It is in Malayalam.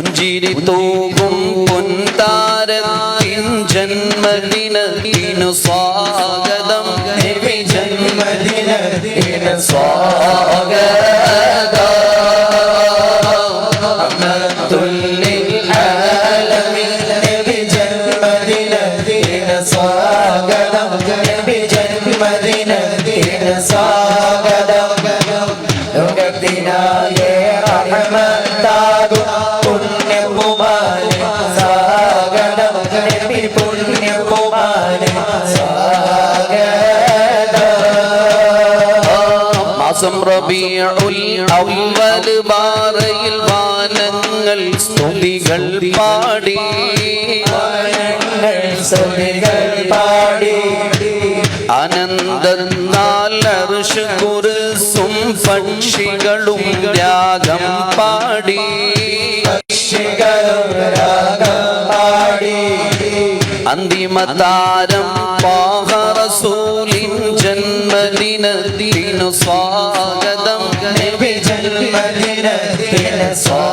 പുഞ്ചിരി തൂകും പൊൻതാരത്തിൻ ജന്മദിനത്തിനു സ്വാഗതം നബി ജന്മദിനത്തിനു സ്വാഗതം റഹ്മത്തുല്ലിൽ ആലമീൻ നബി ജന്മദിനത്തിനു സ്വാഗതം നബി ജന്മദിനത്തിനു മാസം റബിയുൽ അവ്വൽ ബാറയിൽ വാനങ്ങൾ സ്തുതികൾ പാടി. സ്തുതികൾ പാടി. അനന്തന്നാൽ അർഷ് കുറിസും പക്ഷികളും രാഗം പാടി. പക്ഷികളും രാഗം അന്തിമതാരം പാഹറസൂലിൻ ജന്മദിനത്തിനു സ്വാഗതം. ദിന സ്വാഗതം